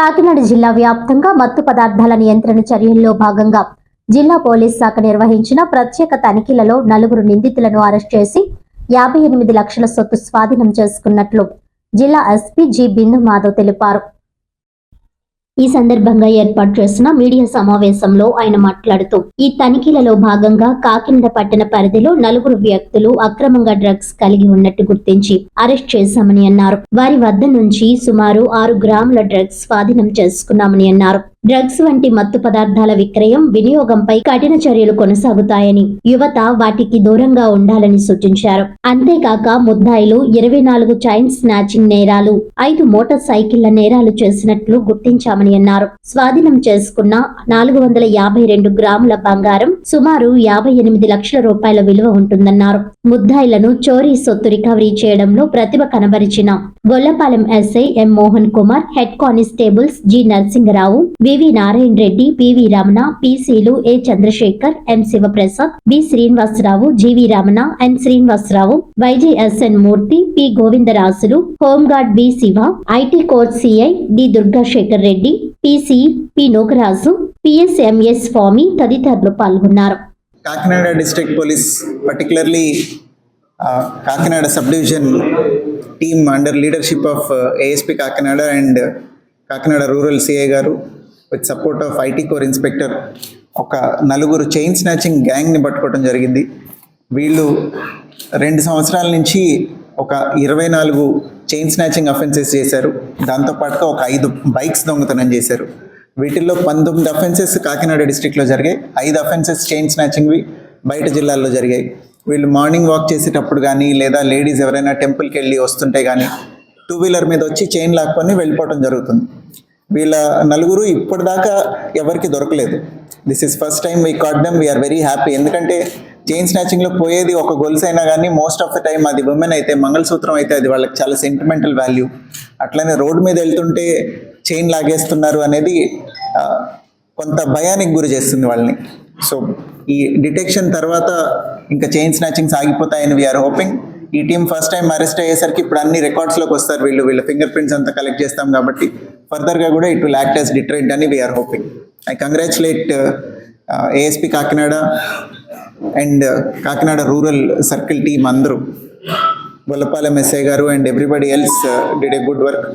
కాకినాడ జిల్లా వ్యాప్తంగా మత్తు పదార్థాల నియంత్రణ చర్యల్లో భాగంగా జిల్లా పోలీస్ శాఖ నిర్వహించిన ప్రత్యేక తనిఖీలలో నలుగురు నిందితులను అరెస్ట్ చేసి యాభై ఎనిమిది లక్షల సొత్తు స్వాధీనం చేసుకున్నట్లు జిల్లా ఎస్పీ జి బిందు మాధవ్ తెలిపారు. ఈ సందర్భంగా ఏర్పాటు చేసిన మీడియా సమావేశంలో ఆయన మాట్లాడుతూ ఈ తనిఖీలలో భాగంగా కాకినాడ పట్టణ పరిధిలో నలుగురు వ్యక్తులు అక్రమంగా డ్రగ్స్ కలిగి ఉన్నట్టు గుర్తించి అరెస్ట్ చేశామని అన్నారు. వారి వద్ద నుంచి సుమారు ఆరు గ్రాముల డ్రగ్స్ స్వాధీనం చేసుకున్నామని అన్నారు. డ్రగ్స్ వంటి మత్తు పదార్థాల విక్రయం వినియోగంపై కఠిన చర్యలు కొనసాగుతాయని యువత వాటికి దూరంగా ఉండాలని సూచించారు. అంతేకాక ముద్దాయిలు ఇరవై నాలుగు చైన్ స్నాచింగ్ నేరాలు ఐదు మోటార్ సైకిళ్ళ నేరాలు చేసినట్లు గుర్తించామని అన్నారు. స్వాధీనం చేసుకున్న నాలుగు వందల యాభై రెండు గ్రాముల బంగారం సుమారు యాభై ఎనిమిది లక్షల రూపాయల విలువ ఉంటుందన్నారు. ముద్దాయిలను చోరీ సొత్తు రికవరీ చేయడంలో ప్రతిభ కనబరిచిన Gollapalem SI M Mohan Kumar head constables G Narasinga Rao BV Narayana Reddy PV Ramana పిసిలు A Chandrasekhar M Sivaprasad B Srinivasa Rao GV Ramana M Srinivasa Rao YJSN Murthy P Govindarajulu home guard B Siva IT court CI D Durga Sekhar Reddy PC P Nagaraju PSMS Swamy తదితరులు పాల్గొన్నారు. Kakinada district police particularly Kakinada sub division team under leadership of ASP Kakinada and Kakinada rural CI గారు with support of IT core inspector ఒక నలుగురు chain snatching గ్యాంగ్ని పట్టుకోవడం జరిగింది. వీళ్ళు రెండు సంవత్సరాల నుంచి ఒక ఇరవై నాలుగు చైన్ స్నాచింగ్ అఫెన్సెస్ చేశారు. దాంతోపాటుగా ఒక ఐదు బైక్స్ దొంగతనం చేశారు. వీటిల్లో పంతొమ్మిది అఫెన్సెస్ కాకినాడ డిస్టిక్లో జరిగాయి. ఐదు అఫెన్సెస్ చైన్ స్నాచింగ్వి బయట జిల్లాల్లో జరిగాయి. వీళ్ళు మార్నింగ్ వాక్ చేసేటప్పుడు కానీ లేదా లేడీస్ ఎవరైనా టెంపుల్కి వెళ్ళి వస్తుంటే కానీ టూ వీలర్ మీద వచ్చి చైన్ లాక్కొని వెళ్ళిపోవడం జరుగుతుంది. వీళ్ళ నలుగురు ఇప్పటిదాకా ఎవరికి దొరకలేదు. This is first time we caught them we are very happy ఎందుకంటే చైన్ స్నాచింగ్లో పోయేది ఒక గొలుసు అయినా కానీ మోస్ట్ ఆఫ్ ద టైం అది ఉమెన్ అయితే మంగళసూత్రం అయితే అది వాళ్ళకి చాలా సెంటిమెంటల్ వాల్యూ అట్లనే రోడ్డు మీద వెళ్తుంటే చైన్ లాగేస్తున్నారు అనేది కొంత భయానికి గురి చేస్తుంది వాళ్ళని. సో ఈ డిటెక్షన్ తర్వాత ఇంకా చైన్ స్నాచింగ్స్ ఆగిపోతాయని వీఆర్ హోపింగ్ ఈ టీం ఫస్ట్ టైం అరెస్ట్ అయ్యేసరికి ఇప్పుడు అన్ని రికార్డ్స్లోకి వస్తారు వీళ్ళు. వీళ్ళ ఫింగర్ ప్రింట్స్ అంతా కలెక్ట్ చేస్తాం కాబట్టి. ఫర్దర్గా కూడా it will act as deterrent అని we are hoping I congratulate ASP Kakinada and Kakinada rural circle team అందరూ. బొల్లపాలెం ఎస్ఐ గారు and everybody else did a good work